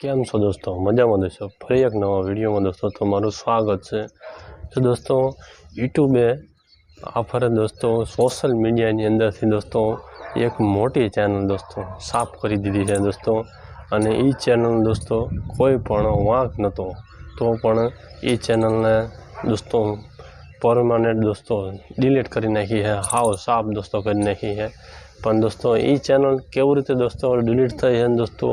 કેમ છો દોસ્તો? મજામાં દોસ્તો ફરી એક નવા વિડીયોમાં દોસ્તો તમારું સ્વાગત છે. તો દોસ્તો યુટ્યુબે આ ફરે દોસ્તો સોશિયલ મીડિયાની અંદરથી દોસ્તો એક મોટી ચેનલ દોસ્તો સાફ કરી દીધી છે દોસ્તો. અને એ ચેનલ દોસ્તો કોઈ પણ વાંક નહોતો. તો પણ એ ચેનલને દોસ્તો પરમાનન્ટ દોસ્તો ડિલીટ કરી નાખી છે. હાવ સાફ દોસ્તો કરી નાખી છે. પણ દોસ્તો એ ચેનલ કેવી રીતે દોસ્તો ડિલીટ થઈ છે દોસ્તો?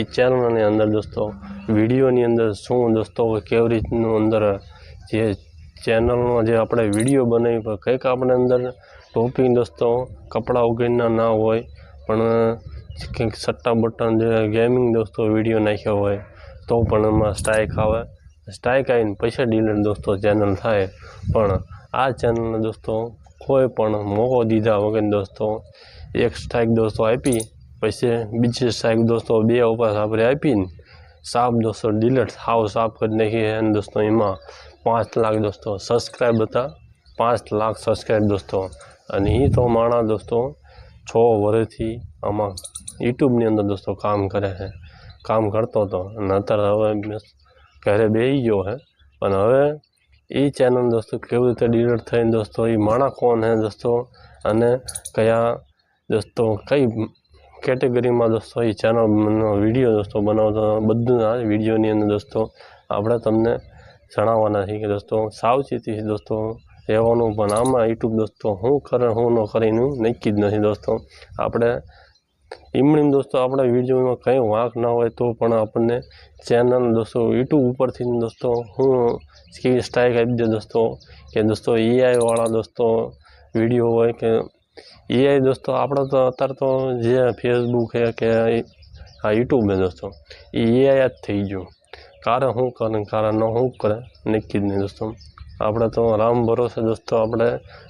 એ ચેનલની અંદર દોસ્તો વિડીયોની અંદર શું દોસ્તો, કેવી રીતનું અંદર જે ચેનલનો જે આપણે વીડિયો બનાવી, પણ કંઈક આપણે અંદર ટોપિક દોસ્તો, કપડાં વગરના ના હોય, પણ કંઈક સટ્ટા બટન જે ગેમિંગ દોસ્તો વીડિયો નાખ્યો હોય, તો પણ એમાં સ્ટ્રાઇક આવે. સ્ટ્રાઇક આવીને પૈસા ડીલર દોસ્તો ચેનલ થાય. પણ આ ચેનલને દોસ્તો કોઈ પણ મોકો દીધા વગર દોસ્તો એક સ્ટ્રાઇક દોસ્તો આપી, પછી બીજી સ્ટ્રાઇક દોસ્તો બે ઉપર આપણે આપીને સાફ દોસ્તો ડિલીટ સાવ સાફ કરી નાખી અને દોસ્તો એમાં પાંચ લાખ દોસ્તો સબસ્ક્રાઈબ હતા. પાંચ લાખ સબસ્ક્રાઈબ દોસ્તો. અને એ તો માણા દોસ્તો છ વર્ષથી આમાં યુટ્યુબની અંદર દોસ્તો કામ કરે છે. કામ કરતો હતો. અને અત્યારે હવે ઘરે બેસી ગયો છે. પણ હવે એ ચેનલ દોસ્તો કેવી રીતે ડિલીટ થઈને દોસ્તો એ માણા કોણ છે દોસ્તો? અને કયા દોસ્તો, કઈ કેટેગરીમાં દોસ્તો, એ ચેનલનો વીડિયો દોસ્તો બનાવતો, બધું આ વિડીયોની અંદર દોસ્તો, આપણે તમને જણાવવાના છીએ કે દોસ્તો, સાવચેતી દોસ્તો, રહેવાનું પણ આમાં યુટ્યુબ દોસ્તો શું કરે શું ન કરે એનું નક્કી જ નથી દોસ્તો. આપણે એમણીમ દોસ્તો, આપણા વિડીયોમાં કંઈ વાંક ના હોય તો પણ આપણને ચેનલ દોસ્તો યુટ્યુબ ઉપરથી દોસ્તો, હું કેવી સ્ટ્રાઇક આપી દે દોસ્તો, કે દોસ્તો એઆઈવાળા દોસ્તો વીડિયો હોય કે એઆઈ દોસ્તો આપણે તો અત્યારે તો જે ફેસબુક છે કે આ યુટ્યુબ દોસ્તો એ એઆઈ જ થઈ ગયું. કારણ શું કરે કારણ ન શું કરે, નક્કી જ નહીં દોસ્તો. આપણે તો રામ ભરોસે દોસ્તો આપણે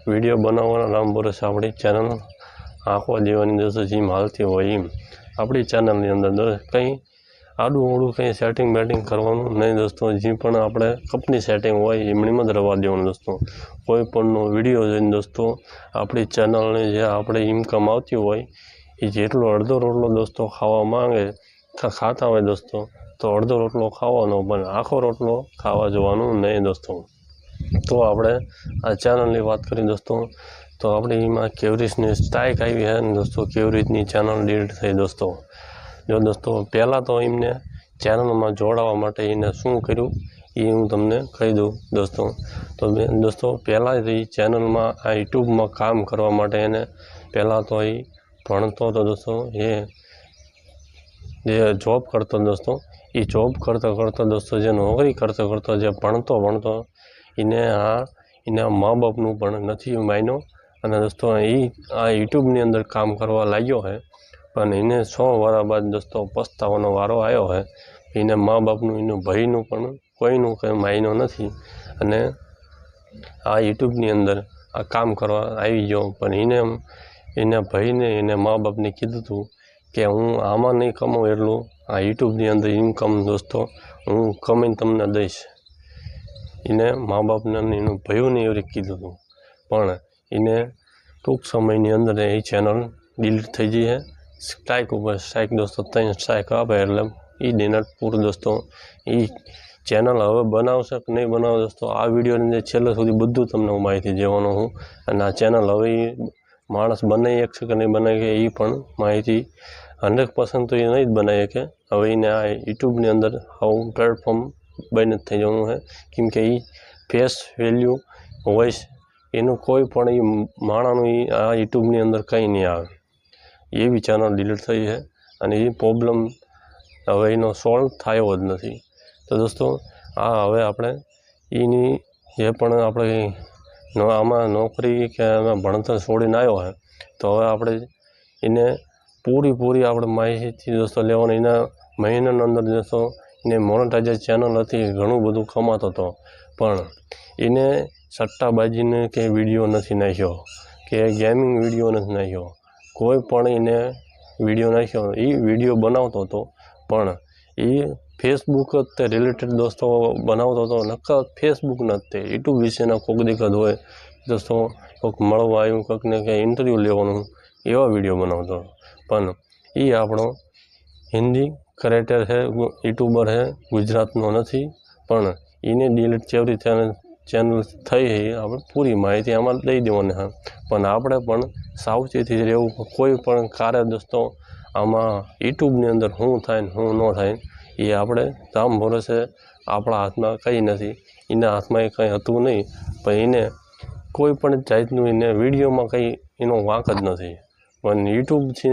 વીડિયો બનાવવાનો રામ ભરોસે આપણી ચેનલ આંખો દેવાની દોસ્તો જેમ હાલતી હોય એમ. આપણી ચેનલની અંદર કંઈ આડું ઓળું કંઈ સેટિંગ બેટિંગ કરવાનું નહીં દોસ્તો. જે પણ આપણે કપની સેટિંગ હોય એમણીમાં જ રવા દેવાનું દોસ્તો. કોઈ પણનો વીડિયો જોઈને દોસ્તો, આપણી ચેનલને જે આપણે ઇન્કમ આવતી હોય, એ જેટલો અડધો રોટલો દોસ્તો ખાવા માંગે ખાતા હોય દોસ્તો, તો અડધો રોટલો ખાવાનો, પણ આખો રોટલો ખાવા જવાનું નહીં દોસ્તો. તો આપણે આ ચેનલની વાત કરીએ દોસ્તો, તો આપણે એમાં કેવરીસની સ્ટ્રાઇક આવી છે ને દોસ્તો કેવી ચેનલ ડિલીટ થઈ દોસ્તો. જો દોસ્તો, પહેલાં તો એમને ચેનલમાં જોડાવા માટે એને શું કર્યું એ હું તમને કહી દઉં દોસ્તો. તો દોસ્તો, પહેલાં એ ચેનલમાં આ યુટ્યુબમાં કામ કરવા માટે એને પહેલાં તો એ ભણતો હતો દોસ્તો, એ જે જોબ કરતો દોસ્તો, એ જોબ કરતો કરતો દોસ્તો, જે નોકરી કરતો કરતો, જે ભણતો ભણતો, એને આ, એના મા બાપનું પણ નથી માન્યો. અને દોસ્તો, એ આ યુટ્યુબની અંદર કામ કરવા લાગ્યો છે. પણ એને સો વર્ષ બાદ દોસ્તો પસ્તાવાનો વારો આવ્યો છે એને મા બાપનું, એનું ભયનું પણ કોઈનું કંઈ માયનો નથી. અને આ યુટ્યુબની અંદર આ કામ કરવા આવી ગયો, પણ એને એને ભાઈને, એને મા બાપને કીધું હતું કે હું આમાં નહીં કમાઉં એટલું. આ યુટ્યુબની અંદર ઇન્કમ દોસ્તો, હું કમાઈને તમને દઈશ. એને મા બાપને એનું ભયું એવી કીધું હતું પણ એને ટૂંક સમયની અંદર એ ચેનલ ડિલીટ થઈ ગઈ છે સ્ટ્રાઇક ઉપર સ્ટ્રાઇક દોસ્તો ત્રણ સ્ટ્રાઇક આપે એટલે એ ડિનર પૂરું દોસ્તો એ ચેનલ હવે બનાવશે કે નહીં બનાવે દોસ્તો આ વિડીયોની અંદર છેલ્લે સુધી બધું તમને હું માહિતી દેવાનો હું અને આ ચેનલ હવે માણસ બનાવી શકશે કે નહીં બનાવી શકે એ પણ માહિતી હંડ્રેડ પર્સન્ટ તો એ નહીં જ બનાવી શકે હવે એને આ યુટ્યુબની અંદર આવું પ્લેટફોર્મ બંધ થઈ જવાનું છે કેમ કે એ ફેસ વેલ્યુ વોઇસ એનું કોઈ પણ એ માણાનું એ આ યુટ્યુબની અંદર કંઈ નહીં આવે એવી ચેનલ ડિલીટ થઈ છે અને એ પ્રોબ્લેમ હવે એનો સોલ્વ થયો જ નથી. તો દોસ્તો, આ હવે આપણે એની જે પણ આપણે આમાં નોકરી કે આમાં ભણતર છોડીને આવ્યો છે તો હવે આપણે એને પૂરીપૂરી પૂરી આપણે માહિતી દોસ્તો લેવાની. એના મહિનાની અંદર દોસ્તો, એને મોનેટાઇઝર ચેનલ હતી, ઘણું બધું કમાતો હતો. પણ એને સટ્ટાબાજીને કે વીડિયો નથી નાખ્યો, કે ગેમિંગ વીડિયો નથી નાખ્યો. કોઈ પણ એને વીડિયો નાખ્યો એ વીડિયો બનાવતો હતો. પણ એ ફેસબુક તે રિલેટેડ દોસ્તો બનાવતો હતો નક્કર ફેસબુક નથી તે. યુટ્યુબ વિશેના કોઈક દેખત હોય, દોસ્તો કોઈક મળવા આવ્યું કોઈકને કંઈ ઇન્ટરવ્યૂ લેવાનું, એવા વીડિયો બનાવતો પણ એ આપણો હિન્દી ક્રિએટર છે યુટ્યુબર છે, ગુજરાતનો નથી. પણ એને ડિલીટ કેવી રીતે ચેનલ થઈ આપણે પૂરી માહિતી આમાં દઈ દેવાની હા. પણ આપણે પણ સાવચેતી રહેવું કોઈ પણ કાર્ય દોસ્તો આમાં યુટ્યુબની અંદર શું થાય ને શું ન થાય એ આપણે ધામ ભરોસે આપણા હાથમાં કંઈ નથી. એના હાથમાં એ કંઈ હતું નહીં, પણ એને કોઈ પણ જાતનું એને વિડીયોમાં કંઈ એનો વાંક જ નથી. પણ યુટ્યુબ છે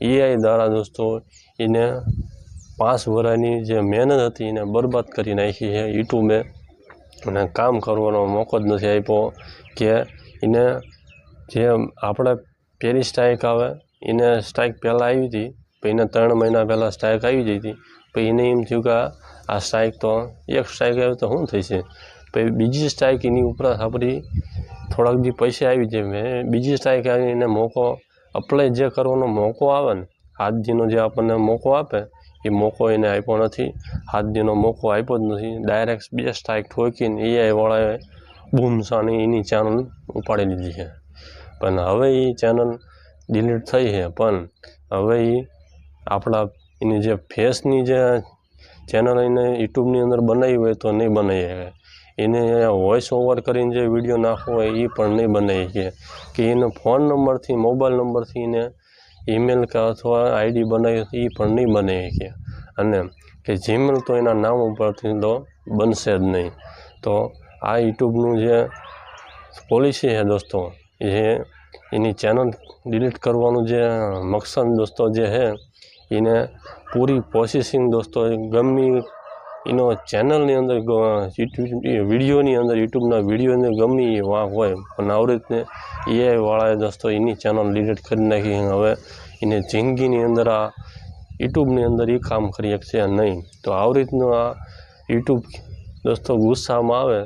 એઆઈ દ્વારા દોસ્તો, એને પાંચ વર્ષની જે મહેનત હતી એને બરબાદ કરી નાખી છે યુટ્યુબે. અને કામ કરવાનો મોકો જ નથી આપ્યો કે એને જે આપણે પહેલી સ્ટ્રાઇક આવે, એને સ્ટ્રાઇક પહેલાં આવી હતી, પછી એને ત્રણ મહિના પહેલાં સ્ટ્રાઇક આવી જઈ હતી, પછી એને એમ થયું કે આ સ્ટ્રાઇક તો એક સ્ટ્રાઇક આવે તો શું થશે? પછી બીજી સ્ટ્રાઇક એની ઉપરાંત આપણી થોડાક દી પૈસા આવી જાય મેં બીજી સ્ટ્રાઇક આવી એને મોકો અપ્લાય જે કરવાનો મોકો આવે ને હાથજીનો જે આપણને મોકો આપે એ મોકો એને આપ્યો નથી. હાથ દીનો મોકો આપ્યો જ નથી. ડાયરેક્ટ બે સ્ટ્રાઇક ઠોકીને એઆઈ વાળાએ બૂમસાની એની ચેનલ ઉપાડી લીધી છે. પણ હવે એ ચેનલ ડિલીટ થઈ છે. પણ હવે એ આપણા એની જે ફેસની જે ચેનલ એને યુટ્યુબની અંદર બનાવી હોય તો નહીં બનાવી શકે. એને વોઇસ ઓવર કરીને જે વીડિયો નાખવો હોય એ પણ નહીં બનાવી શકે. કે એને ફોન નંબરથી મોબાઈલ નંબરથી એને ઈમેલ કે અથવા આઈડી બનાવી એ પણ નહીં બનાવી કે. અને કે જીમેલ તો એના નામ ઉપરથી તો બનશે જ નહીં. તો આ યુટ્યુબનું જે પોલિસી છે દોસ્તો, એ એની ચેનલ ડિલીટ કરવાનું જે મકસદ દોસ્તો જે છે, એને પૂરી પ્રોસેસિંગ દોસ્તો ગમે એનો ચેનલની અંદર વિડીયોની અંદર યુટ્યુબના વિડીયોની ગમે એ વાંક હોય, પણ આવી રીતને એઆઈ વાળાએ દોસ્તો એની ચેનલ ડિલીટ કરી નાખી હવે એને જિંદગીની અંદર આ યુટ્યુબની અંદર એ કામ કરી શકશે નહીં. તો આવી રીતનું આ યુટ્યુબ દોસ્તો ગુસ્સામાં આવે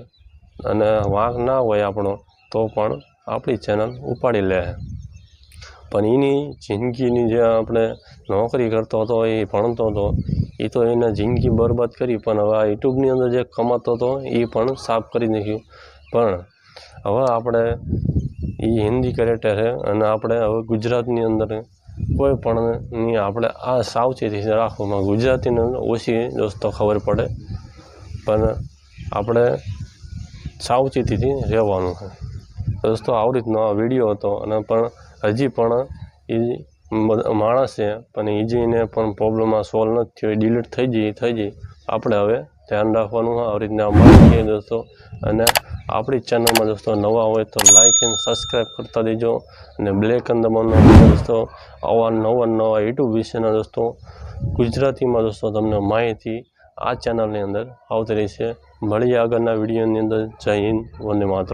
અને વાંક ના હોય આપણો, તો પણ આપણી ચેનલ ઉપાડી લે. પણ એની જિંદગીની જે આપણે નોકરી કરતો હતો, એ ભણતો હતો, એ તો એને જિંદગી બરબાદ કરી, પણ હવે આ યુટ્યુબની અંદર જે કમાતો હતો, એ પણ સાફ કરી નાખ્યું. પણ હવે આપણે એ હિન્દી કેરેક્ટર છે અને આપણે હવે ગુજરાતની અંદર કોઈ પણની આપણે આ સાવચેતી રાખવામાં ગુજરાતીની ઓછી દોસ્તો ખબર પડે. પણ આપણે સાવચેતીથી રહેવાનું છે. દોસ્તો, આવી રીતનો આ વીડિયો હતો અને પણ હજી પણ એ માણસ છે, પણ એ જઈને પણ પ્રોબ્લેમ આ સોલ્વ નથી થયો, એ ડિલીટ થઈ જઈ થઈ જઈ. આપણે હવે ધ્યાન રાખવાનું આવી રીતના માહિતી દોસ્તો. અને આપણી ચેનલમાં દોસ્તો નવા હોય તો લાઇક એન્ડ સબસ્ક્રાઈબ કરતા દેજો. અને બ્લેક એન્ડ દબાવવાનો દોસ્તો આવા નવા નવા યુટ્યુબ વિશેના દોસ્તો ગુજરાતીમાં દોસ્તો તમને માહિતી આ ચેનલની અંદર આવતી રહેશે. મળીએ આગળના વિડીયોની અંદર. જય હિન્દ, વંદે માતરમ.